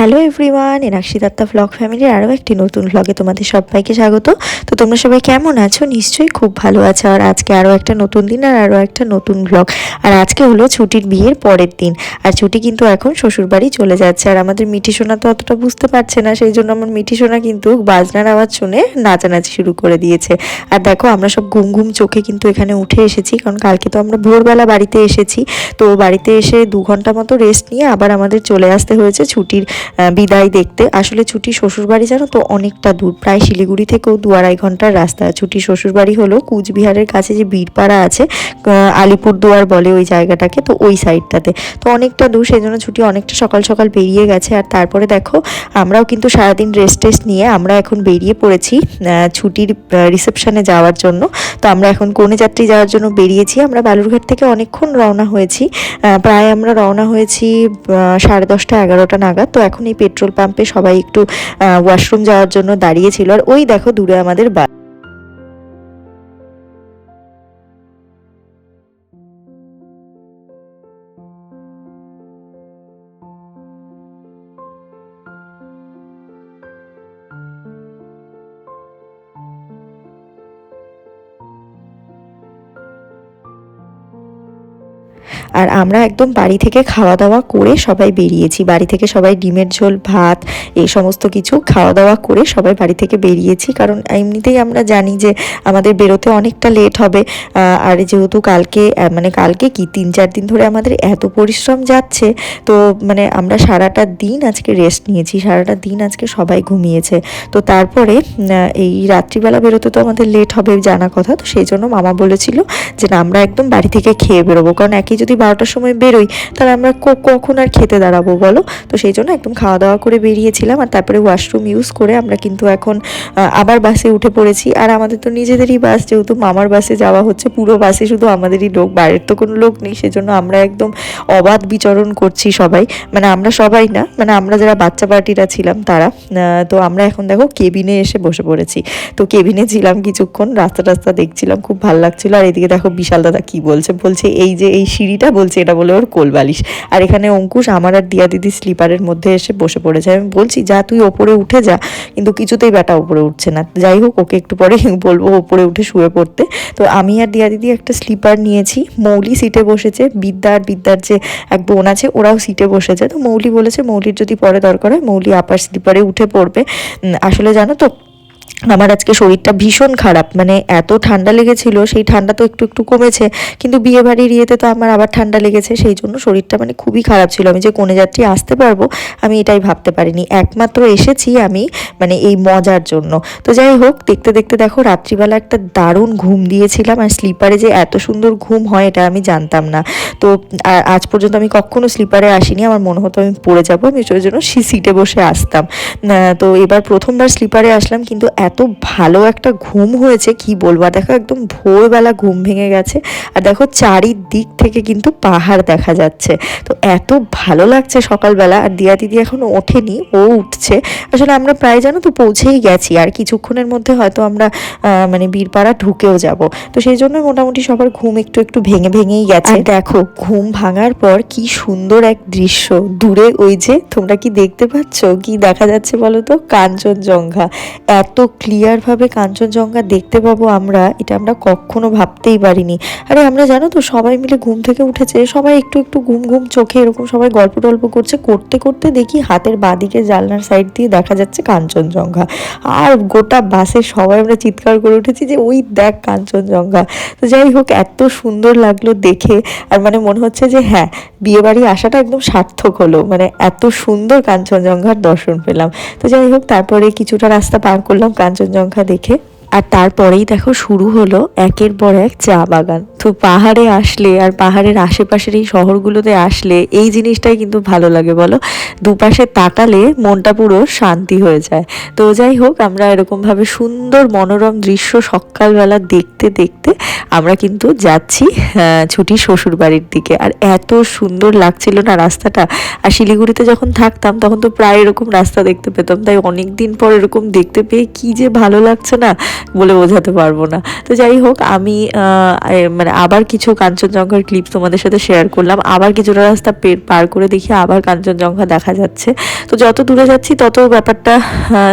Hello everyone Enakshi Datta blog ফ্যামিলির আরও একটি নতুন ব্লগে তোমাদের সবাইকে স্বাগত। তো তোমরা সবাই কেমন আছো? নিশ্চয়ই খুব ভালো আছো। আর আজকে আরও একটা নতুন দিন আর আরও একটা নতুন ব্লগ আর আজকে হলো ছুটির বিয়ের পরের দিন। আর ছুটি কিন্তু এখন শ্বশুরবাড়ি চলে যাচ্ছে। আর আমাদের মিঠি সোনা তো অতটা বুঝতে পারছে না, সেই জন্য আমার মিঠি সোনা কিন্তু বাজনার আওয়াজ শুনে নাচানাচি শুরু করে দিয়েছে। আর দেখো, আমরা সব ঘুম ঘুম চোখে কিন্তু এখানে উঠে এসেছি, কারণ কালকে তো আমরা ভোরবেলা বাড়িতে এসেছি। তো বাড়িতে এসে দু ঘণ্টা মতো রেস্ট নিয়ে আবার আমাদের চলে আসতে হয়েছে ছুটির বিদায় দেখতে। আসলে ছুটি শ্বশুরবাড়ি জানো তো অনেকটা দূর। প্রায় শিলিগুড়ি থেকেও দু আড়াই ঘণ্টার রাস্তা। ছুটি শ্বশুরবাড়ি হলো কুচবিহারের কাছে যে বীরপাড়া আছে আলিপুরদুয়ার বলে ওই জায়গাটাকে, তো ওই সাইডটাতে। তো অনেকটা দূর সেই জন্য ছুটি অনেকটা সকাল সকাল বেরিয়ে গেছে। আর তারপরে দেখো, আমরাও কিন্তু সারাদিন রেস্ট টেস্ট নিয়ে আমরা এখন বেরিয়ে পড়েছি ছুটির রিসেপশানে যাওয়ার জন্য। তো আমরা এখন কনে যাত্রী যাওয়ার জন্য বেরিয়েছি। আমরা বালুরঘাট থেকে অনেকক্ষণ রওনা হয়েছি। প্রায় আমরা রওনা হয়েছি সাড়ে দশটা এগারোটা নাগাদ। তো এখন এই পেট্রোল পাম্পে সবাই একটু ওয়াশরুম যাওয়ার জন্য দাঁড়িয়েছিল আর ওই দেখো দূরে আমাদের বা আর আমরা একদম বাড়ি থেকে খাওয়া দাওয়া করে সবাই বেরিয়েছি। বাড়ি থেকে সবাই ডিমের ঝোল, ভাত, এই সমস্ত কিছু খাওয়া দাওয়া করে সবাই বাড়ি থেকে বেরিয়েছি। কারণ এমনিতেই আমরা জানি যে আমাদের বেরোতে অনেকটা লেট হবে। আর যেহেতু কালকে মানে কালকে কি, তিন চার দিন ধরে আমাদের এত পরিশ্রম যাচ্ছে, তো মানে আমরা সারাটা দিন আজকে রেস্ট নিয়েছি। সারাটা দিন আজকে সবাই ঘুমিয়েছে। তো তারপরে এই রাত্রিবেলা বেরোতে তো আমাদের লেট হবে জানা কথা। তো সেই জন্য মামা বলেছিল যে না, আমরা একদম বাড়ি থেকে খেয়ে বেরোবো। কারণ একই যদি বারোটার সময় বেরোই, তাহলে আমরা কখন আর খেতে দাঁড়াবো বলো? তো সেই জন্য একদম খাওয়া দাওয়া করে বেরিয়েছিলাম আর তারপরে ওয়াশরুম ইউজ করে আমরা কিন্তু এখন আবার বাসে উঠে পড়েছি। আর আমাদের তো নিজেদেরই বাস, যেহেতু মামার বাসে যাওয়া হচ্ছে, পুরো বাসে শুধু আমাদেরই লোক, বাইরের তো কোনো লোক নেই, সেজন্য আমরা একদম অবাধ বিচরণ করছি সবাই। মানে আমরা সবাই না মানে আমরা যারা বাচ্চা পার্টিরা ছিলাম তারা তো আমরা এখন দেখো কেবিনে এসে বসে পড়েছি। তো কেবিনে ছিলাম কিছুক্ষণ রাস্তা টাস্তা দেখছিলাম, খুব ভালো লাগছিল। আর এদিকে দেখো বিশাল দাদা কি বলছে? বলছে এই যে এই সিঁড়িটা বলছে, এটা বলে ওর কোল বালিশ। আর এখানে অঙ্কুশ আমার আর দিয়া দিদি স্লিপারের মধ্যে এসে বসে পড়েছে। আমি বলছি, যা, তুই ওপরে উঠে যা। কিন্তু কিছুতেই ব্যাটা ওপরে উঠছে না। যাই হোক, ওকে একটু পরে বলব ওপরে উঠে শুয়ে পড়তে। তো আমি আর দিয়া দিদি একটা স্লিপার নিয়েছি। মৌলি সিটে বসেছে। বিদ্যা আর বিদ্যার যে এক বোন আছে, ওরাও সিটে বসেছে। তো মৌলি বলেছে, মৌলির যদি পরে দরকার হয়, মৌলি আপার স্লিপারে উঠে পড়বে। আসলে জানো তো আমার আজকে শরীরটা ভীষণ খারাপ মানে এত ঠান্ডা লেগেছিল, সেই ঠান্ডা তো একটু একটু কমেছে, কিন্তু বিয়ে বাড়ির ইয়েতে তো আমার আবার ঠান্ডা লেগেছে, সেই জন্য শরীরটা মানে খুবই খারাপ ছিল। আমি যে কোনে যাত্রী আসতে পারব, আমি এটাই ভাবতে পারিনি। একমাত্র এসেছি আমি মানে এই মজার জন্য। তো যাই হোক, দেখতে দেখতে দেখো, রাত্রিবেলা একটা দারুণ ঘুম দিয়েছিলাম, আর স্লিপারে যে এত সুন্দর ঘুম হয়, এটা আমি জানতাম না। তো আজ পর্যন্ত আমি কখনো স্লিপারে আসিনি, আমার মনে হতো আমি পড়ে যাব, আমি ওই জন্য সি, সিটে বসে আসতাম। তো এবার প্রথমবার স্লিপারে আসলাম, কিন্তু এত ভালো একটা ঘুম হয়েছে, কি বলব? আর দেখো একদম ভোরবেলা ঘুম ভেঙে গেছে, আর দেখো চারিদিক থেকে কিন্তু পাহাড় দেখা যাচ্ছে। তো এত ভালো লাগছে সকালবেলা, আর দিয়া দিদি এখনও ওঠেনি, ও উঠছে। আসলে আমরা প্রায় জানো তো পৌঁছেই গেছি, আর কিছুক্ষণের মধ্যে হয়তো আমরা মানে বীরপাড়া ঢুকেও যাব। তো সেই জন্য মোটামুটি সবার ঘুম একটু একটু ভেঙে ভেঙেই গেছে। দেখো, ঘুম ভাঙার পর কি সুন্দর এক দৃশ্য। দূরে ওই যে, তোমরা কি দেখতে পাচ্ছ? কি দেখা যাচ্ছে বলো তো? কাঞ্চনজঙ্ঘা। এত ক্লিয়ারভাবে কাঞ্চনজঙ্ঘা দেখতে পাবো আমরা, এটা আমরা কখনো ভাবতেই পারিনি। আরে আমরা জানো তো, সবাই মিলে ঘুম থেকে উঠেছে, সবাই একটু একটু ঘুম ঘুম চোখে এরকম সবাই গল্প টল্প করছে, করতে করতে দেখি হাতের বাদিকে জালনার সাইড দিয়ে দেখা যাচ্ছে কাঞ্চনজঙ্ঘা। আর গোটা বাসে সবাই আমরা চিৎকার করে উঠেছি যে, ওই দেখ কাঞ্চনজঙ্ঘা। তো যাই হোক, এত সুন্দর লাগল দেখে, আর মানে মনে হচ্ছে যে হ্যাঁ বিয়েবাড়ি আসাটা একদম সার্থক হলো মানে এত সুন্দর কাঞ্চনজঙ্ঘার দর্শন পেলাম। তো যাই হোক, তারপরে কিছুটা রাস্তা পার করলাম কাঞ্চনজঙ্ঘা দেখে আর তারপরেই দেখো শুরু হলো একের পর এক চা বাগান। তো পাহাড়ে আসলে আর পাহাড়ের আশেপাশের এই শহরগুলোতে আসলে এই জিনিসটাই কিন্তু ভালো লাগে বলো। দুপাশে তাকালে মনটা পুরো শান্তি হয়ে যায়। তো যাই হোক, আমরা এরকমভাবে সুন্দর মনোরম দৃশ্য সকালবেলা দেখতে দেখতে আমরা কিন্তু যাচ্ছি ছুটি শ্বশুর বাড়ির দিকে। আর এত সুন্দর লাগছিল না রাস্তাটা। আর শিলিগুড়িতে যখন থাকতাম তখন তো প্রায় এরকম রাস্তা দেখতে পেতাম। তাই অনেক দিন পর এরকম দেখতে পেয়ে কি যে ভালো লাগছে না। বলে বোঝাতে পারব না। তো যাই হোক, আমি মানে আবার কিছু কাঞ্চনজঙ্ঘার ক্লিপ তোমাদের সাথে শেয়ার করলাম। আবার কিছুটা রাস্তা পার করে দেখি আবার কাঞ্চনজঙ্ঘা দেখা যাচ্ছে। তো যত দূরে যাচ্ছি, তত ব্যাপারটা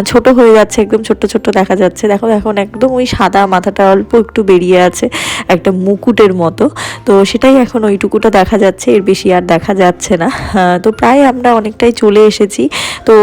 ছোট হয়ে যাচ্ছে, একদম ছোট্ট ছোট্ট দেখা যাচ্ছে। দেখো, এখন একদম ওই সাদা, মাথাটা অল্প একটু বেরিয়ে আছে একটা মুকুটের মতো। তো সেটাই এখন ওইটুকুটা দেখা যাচ্ছে, এর বেশি আর দেখা যাচ্ছে না। তো প্রায় আমরা অনেকটাই চলে এসেছি। তো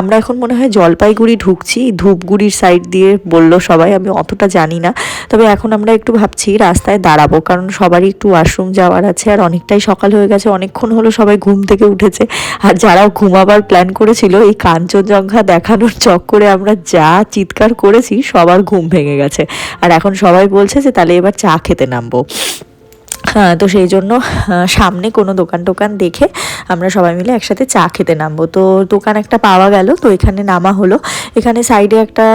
আমরা এখন মনে হয় জলপাইগুড়ি ঢুকছি, ধূপগুড়ির সাইড দিয়ে বলল সবাই। আমি অতটা জানি না। তবে এখন আমরা একটু ভাবছি রাস্তায় দাঁড়াবো, কারণ সবারই একটু ওয়াশরুম যাওয়ার আছে, আর অনেকটাই সকাল হয়ে গেছে, অনেকক্ষণ হলো সবাই ঘুম থেকে উঠেছে। আর যারা ঘুমাবার প্ল্যান করেছিল, এই কাঞ্চনজঙ্ঘা দেখানোর চক্করে আমরা যা চিৎকার করেছি, সবার ঘুম ভেঙে গেছে। আর এখন সবাই বলছে যে, তাহলে এবার চা খেতে নামবো। হ্যাঁ তো সেই জন্য সামনে কোনো দোকান টোকান দেখে আমরা সবাই মিলে একসাথে চা খেতে নামবো। তো দোকান একটা পাওয়া গেল, তো এখানে নামা হলো। এখানে সাইডে একটা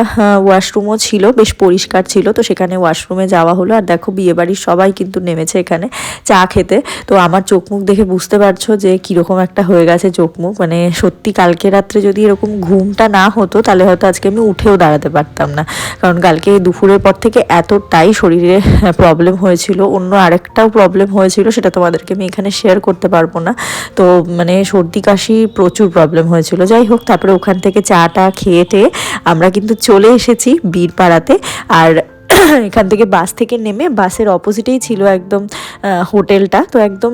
ওয়াশরুমও ছিল, বেশ পরিষ্কার ছিল, তো সেখানে ওয়াশরুমে যাওয়া হলো। আর দেখো, বিয়েবাড়ির সবাই কিন্তু নেমেছে এখানে চা খেতে। তো আমার চোখ মুখ দেখে বুঝতে পারছ যে কীরকম একটা হয়ে গেছে চোখ মুখ। মানে সত্যি কালকে রাত্রে যদি এরকম ঘুমটা না হতো, তাহলে হয়তো আজকে আমি উঠেও দাঁড়াতে পারতাম না। কারণ কালকে দুপুরের পর থেকে এতটাই শরীরে প্রবলেম হয়েছিল। অন্য আরেকটাও প্রবলেম হয়েছিল, সেটা তোমাদেরকে আমি এখানে শেয়ার করতে পারব না। তো মানে সর্দি, কাশি প্রচুর প্রবলেম হয়েছিল। যাই হোক, তারপরে ওখান থেকে চাটা খেয়ে আমরা কিন্তু চলে এসেছি বীরপাড়াতে। আর এখান থেকে বাস থেকে নেমে বাসের অপোজিটেই ছিল একদম হোটেলটা। তো একদম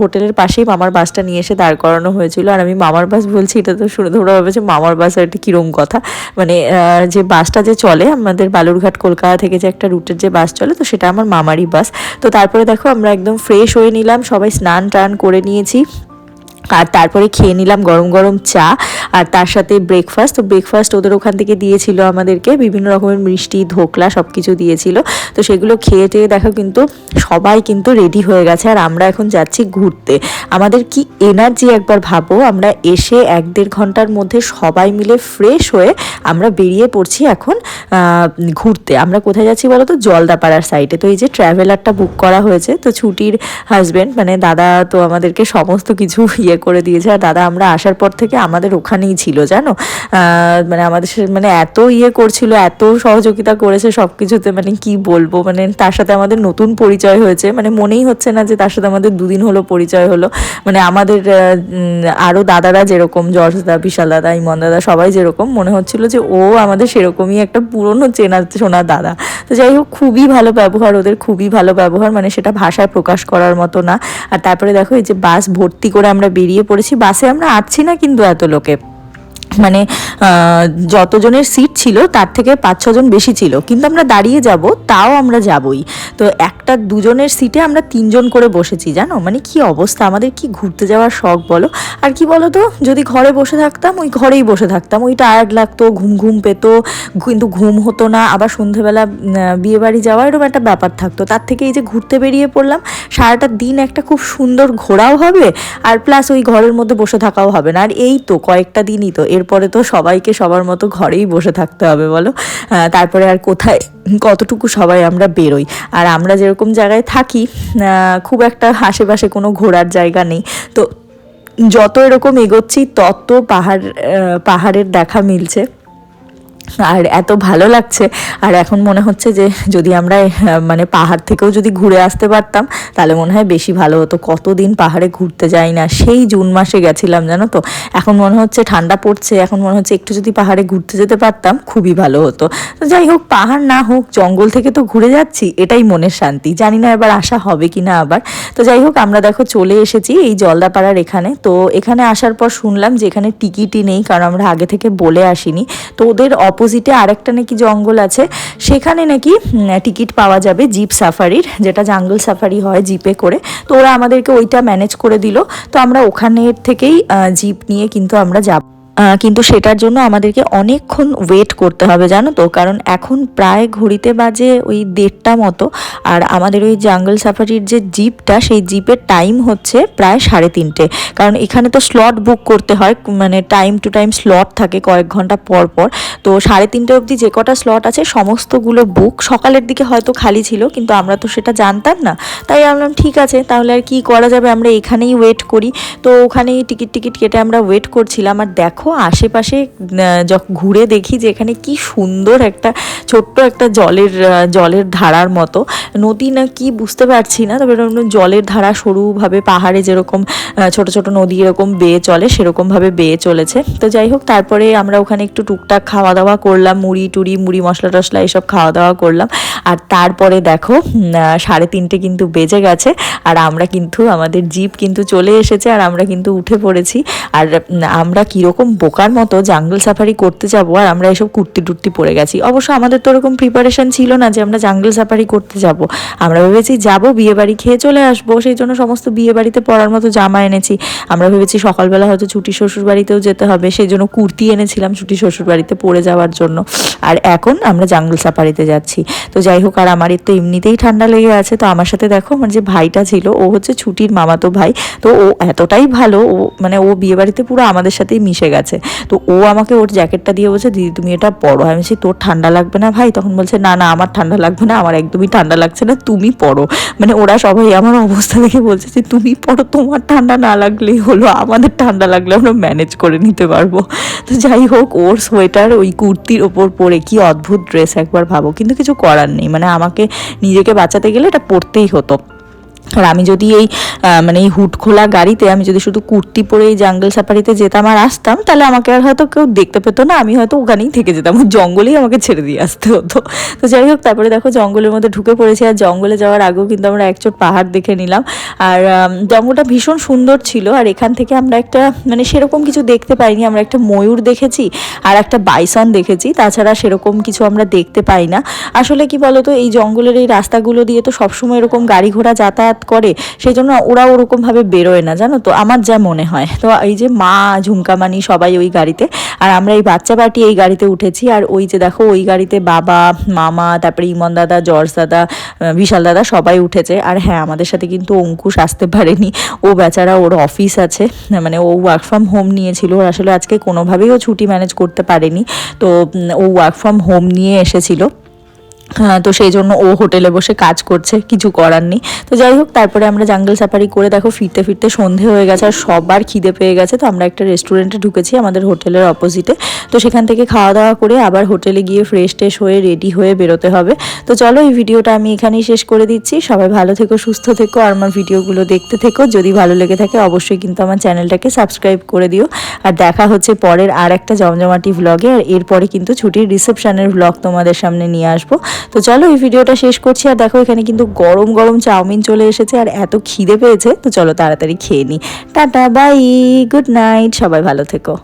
হোটেলের পাশেই মামার বাসটা নিয়ে এসে দাঁড় করানো হয়েছিল। আর আমি মামার বাস বলছি, এটা তো শুনে তোমরা হবে যে মামার বাস আর কিরম কথা? মানে যে বাসটা যে চলে, আমাদের বালুরঘাট, কলকাতা থেকে যে একটা রুটের যে বাস চলে, তো সেটা আমার মামারই বাস। তো তারপরে দেখো আমরা একদম ফ্রেশ হয়ে নিলাম, সবাই স্নান টান করে নিয়েছি। আর তারপরে খেয়ে নিলাম গরম গরম চা আর তার সাথে ব্রেকফাস্ট তো ব্রেকফাস্ট ওদের ওখান থেকে দিয়েছিল আমাদেরকে বিভিন্ন রকমের মিষ্টি, ধোকলা সব কিছু দিয়েছিল। তো সেগুলো খেয়ে টেয়ে দেখো কিন্তু সবাই কিন্তু রেডি হয়ে গেছে আর আমরা এখন যাচ্ছি ঘুরতে। আমাদের কি এনার্জি একবার ভাবো, আমরা এসে এক দেড় ঘণ্টার মধ্যে সবাই মিলে ফ্রেশ হয়ে আমরা বেরিয়ে পড়ছি এখন ঘুরতে। আমরা কোথায় যাচ্ছি বলো তো? জলদাপাড়ার সাইডে তো এই যে ট্রাভেলারটা বুক করা হয়েছে, তো ছুটির হাজবেন্ড মানে দাদা তো আমাদেরকে সমস্ত কিছু ইয়ে করে দিয়েছে। আর দাদা, আমরা আসার পর থেকে আমাদের ওখানেই ছিল, জানো? মানে আমাদের মানে এত ইয়ে করছিল, এত সহযোগিতা করেছে সব কিছুতে মানে কি বলব? মানে তার সাথে আমাদের নতুন পরিচয় হয়েছে। মানে মনেই হচ্ছে না যে তার সাথে আমাদের দুদিন হলো পরিচয় হলো। মানে আমাদের আরও দাদারা যেরকম, জর্জ দা, বিশাল দাদা, ইমন দাদা, সবাই যেরকম, মনে হচ্ছিল যে ও আমাদের সেরকমই একটা পুরনো চেনা শোনা দাদা। তো যাই হোক, খুবই ভালো ব্যবহার, ওদের খুবই ভালো ব্যবহার মানে সেটা ভাষায় প্রকাশ করার মতো না। আর তারপরে দেখো, এই যে বাস ভর্তি করে আমরা বেরিয়ে পড়েছি, বাসে আমরা আছি না কিন্তু এত লোকে। মানে যতজনের সিট ছিল, তার থেকে পাঁচ ছজন বেশি ছিল। কিন্তু আমরা দাঁড়িয়ে যাব, তাও আমরা যাবই। তো একটা দুজনের সিটে আমরা তিনজন করে বসেছি, জানো? মানে কি অবস্থা? আমাদের কি ঘুরতে যাওয়ার শখ, বলো? আর কি বলো তো যদি ঘরে বসে থাকতাম, ওই ঘরেই বসে থাকতাম। ওই টায়ার্ড লাগতো, ঘুম ঘুম পেতো, কিন্তু ঘুম হতো না। আবার সন্ধেবেলা বিয়ে বাড়ি যাওয়া এরকম একটা ব্যাপার থাকতো। তার থেকে এই যে ঘুরতে বেরিয়ে পড়লাম, সারাটা দিন একটা খুব সুন্দর ঘোরাও হবে, আর প্লাস ওই ঘরের মধ্যে বসে থাকাও হবে না। আর এই তো কয়েকটা দিনই তো এরপরে তো সবাইকে সবার মতো ঘরেই বসে থাকতে হবে, বলো? তারপরে আর কোথায়, কতটুকু সবাই আমরা বেরোই? আর আমরা যেরকম জায়গায় থাকি খুব একটা আশেপাশে কোনো ঘোরার জায়গা নেই। তো যত এরকম এগোচ্ছি, তত পাহাড় পাহাড়ের দেখা মিলছে। আর এত ভালো লাগছে। আর এখন মনে হচ্ছে যে যদি আমরা মানে পাহাড় থেকেও যদি ঘুরে আসতে পারতাম, তাহলে মনে হয় বেশি ভালো হতো। কতদিন পাহাড়ে ঘুরতে যাই না, সেই জুন মাসে গেছিলাম, জানো তো? এখন মনে হচ্ছে ঠান্ডা পড়ছে, এখন মনে হচ্ছে একটু যদি পাহাড়ে ঘুরতে যেতে পারতাম, খুবই ভালো হতো। তো যাই হোক, পাহাড় না হোক, জঙ্গল থেকে তো ঘুরে যাচ্ছি, এটাই মনের শান্তি। জানি না এবার আসা হবে কি না আবার। তো যাই হোক, আমরা দেখো চলে এসেছি এই জলদাপাড়ার এখানে। তো এখানে আসার পর শুনলাম যে এখানে টিকিটই নেই, কারণ আমরা আগে থেকে বলে আসিনি। তো ওদের অপোজিটে আরেকটা নাকি জঙ্গল আছে, সেখানে নাকি টিকিট পাওয়া যাবে জিপ সাফারির, যেটা জাঙ্গল সাফারি হয় জিপে করে। তো ওরা আমাদেরকে ওইটা ম্যানেজ করে দিল। তো আমরা ওখানের থেকেই জিপ নিয়ে কিন্তু আমরা যাব। কিন্তু সেটার জন্য আমাদেরকে অনেকক্ষণ ওয়েট করতে হবে, জানো তো? কারণ এখন প্রায় ঘড়িতে বাজে ওই দেড়টা মতো, আর আমাদের ওই জাঙ্গল সাফারির যে জিপটা সেই জিপের টাইম হচ্ছে প্রায় সাড়ে তিনটে। কারণ এখানে তো স্লট বুক করতে হয় মানে টাইম টু টাইম স্লট থাকে কয়েক ঘণ্টা পর পর। তো সাড়ে তিনটে অবধি যে কটা স্লট আছে, সমস্তগুলো বুক সকালের দিকে হয়তো খালি ছিল, কিন্তু আমরা তো সেটা জানতাম না। তাই আমি বললাম, ঠিক আছে, তাহলে আর কি করা যাবে? আমরা এখানেই ওয়েট করি। তো ওখানেই টিকিট টিকিট কেটে আমরা ওয়েট করছিলাম, আর দেখো দেখো আশেপাশে ঘুরে দেখি যে এখানে কি সুন্দর একটা, ছোট্ট একটা জলের জলের ধারার মতো। নদী না কি বুঝতে পারছি না, তবে জলের ধারা সরুভাবে, পাহাড়ে যেরকম ছোট ছোট নদী এরকম বেয়ে চলে, সেরকমভাবে বেয়ে চলেছে। তো যাই হোক, তারপরে আমরা ওখানে একটু টুকটাক খাওয়া দাওয়া করলাম, মুড়ি টুড়ি, মুড়ি মশলা টশলা এসব খাওয়া দাওয়া করলাম। আর তারপরে দেখো সাড়ে তিনটে কিন্তু বেজে গেছে, আর আমরা কিন্তু, আমাদের জিপ কিন্তু চলে এসেছে, আর আমরা কিন্তু উঠে পড়েছি। আর আমরা কীরকম বোকার মতো জাঙ্গল সাফারি করতে যাব, আর আমরা এসব কুর্তি টুর্তি পরে গেছি। অবশ্য আমাদের তো ওরকম প্রিপারেশন ছিল না যে আমরা জাঙ্গল সাফারি করতে যাব। আমরা ভেবেছি যাব বিয়ে বাড়ি খেয়ে চলে আসব, সেই জন্য সমস্ত বিয়ে বাড়িতে পরার মতো জামা এনেছি। আমরা ভেবেছি সকালবেলা হয়তো ছুটি শ্বশুর বাড়িতেও যেতে হবে, সেই জন্য কুর্তি এনেছিলাম ছুটি শ্বশুর বাড়িতে পরে যাওয়ার জন্য। আর এখন আমরা জাঙ্গল সাফারিতে যাচ্ছি। তো যাই হোক আর আমার তো এমনিতেই ঠান্ডা লেগে আছে। তো আমার সাথে দেখো, আমার যে ভাইটা ছিল, ও হচ্ছে ছুটির মামাতো ভাই। তো ও এতটাই ভালো, ও মানে ও বিয়ে বাড়িতে পুরো আমাদের সাথেই মিশে গেছে। তো ও আমাকে ওর জ্যাকেটটা দিয়ে বলছে, দিদি, তুমি এটা পরো। আমি বলছি, তোর ঠান্ডা লাগবে না ভাই? তখন বলছে, না না, আমার ঠান্ডা লাগবে না, আমার একদমই ঠান্ডা লাগছে না, তুমি পরো। মানে ওরা সবাই আমার অবস্থা দেখে বলছে যে, তুমি পরো, তোমার ঠান্ডা না লাগলেই হলো, আমাদের ঠান্ডা লাগলে আমরা ম্যানেজ করে নিতে পারব। তো যাই হোক, ওর সোয়েটার, ওই কুর্তির ওপর পরে কি অদ্ভুত ড্রেস একবার ভাবো, কিন্তু কিছু করার নেই। মানে আমাকে নিজেকে বাঁচাতে গেলে এটা পড়তেই হতো। আর আমি যদি এই মানে এই হুট খোলা গাড়িতে আমি যদি শুধু কুর্তি পরে এই জাঙ্গল সাফারিতে যেতাম আর আসতাম, তাহলে আমাকে আর হয়তো কেউ দেখতে পেতো না। আমি হয়তো ওখানেই থেকে যেতাম। জঙ্গলেই আমাকে ছেড়ে দিয়ে আসতে হতো। তো যাই হোক, তারপরে দেখো জঙ্গলের মধ্যে ঢুকে পড়েছি। আর জঙ্গলে যাওয়ার আগেও কিন্তু আমরা একচোট পাহাড় দেখে নিলাম। আর জঙ্গলটা ভীষণ সুন্দর ছিল। আর এখান থেকে আমরা একটা মানে সেরকম কিছু দেখতে পাইনি। আমরা একটা ময়ূর দেখেছি আর একটা বাইসন দেখেছি। তাছাড়া সেরকম কিছু আমরা দেখতে পাই না। আসলে কি বলতো, এই জঙ্গলের এই রাস্তাগুলো দিয়ে তো সবসময় এরকম গাড়ি ঘোড়া যাতায়াত করে, সেই জন্য ওরা ওরকমভাবে বেরোয় না, জানো তো? আমার যা মনে হয়। তো এই যে মা ঝুমকামানি সবাই ওই গাড়িতে, আর আমরা এই বাচ্চা পার্টি এই গাড়িতে উঠেছি, আর ওই যে দেখো, ওই গাড়িতে বাবা, মামা, তারপরে ইমন দাদা, জর্জ দাদা বিশাল দাদা সবাই উঠেছে। আর হ্যাঁ আমাদের সাথে কিন্তু অঙ্কুশ আসতে পারেনি। ও বেচারা ওর অফিস আছে মানে ও ওয়ার্ক ফ্রম হোম নিয়েছিল। আসলে আজকে কোনোভাবেই ও ছুটি ম্যানেজ করতে পারেনি। তো ও ওয়ার্ক ফ্রম হোম নিয়ে এসেছিল। তো সেই জন্য ও হোটেলে বসে কাজ করছে, কিছু করার নেই। তো যাই হোক, তারপরে আমরা জাঙ্গল সাফারি করে দেখো, ফিরতে ফিরতে সন্ধে হয়ে গেছে আর সবার খিদে পেয়ে গেছে। তো আমরা একটা রেস্টুরেন্টে ঢুকেছি আমাদের হোটেলের অপোজিটে তো সেখান থেকে খাওয়া দাওয়া করে আবার হোটেলে গিয়ে ফ্রেশ ট্রেশ হয়ে রেডি হয়ে বেরোতে হবে। তো চলো, এই ভিডিওটা আমি এখানেই শেষ করে দিচ্ছি। সবাই ভালো থেকো, সুস্থ থেকো আর আমার ভিডিওগুলো দেখতে থেকো। যদি ভালো লেগে থাকে, অবশ্যই কিন্তু আমার চ্যানেলটাকে সাবস্ক্রাইব করে দিও। আর দেখা হচ্ছে পরের আর একটা জমজমাটি ভ্লগে আর এরপরে কিন্তু ছুটির রিসেপশানের ভ্লগ তোমাদের সামনে নিয়ে আসব। তো চলো এই ভিডিওটা শেষ করছি, আর দেখো এখানে কিন্তু গরম গরম চাউমিন চলে এসেছে, আর এত খিদে পেয়েছে, তো চলো তাড়াতাড়ি খেয়ে নিই টাটা, বাই, গুড নাইট, সবাই ভালো থেকো।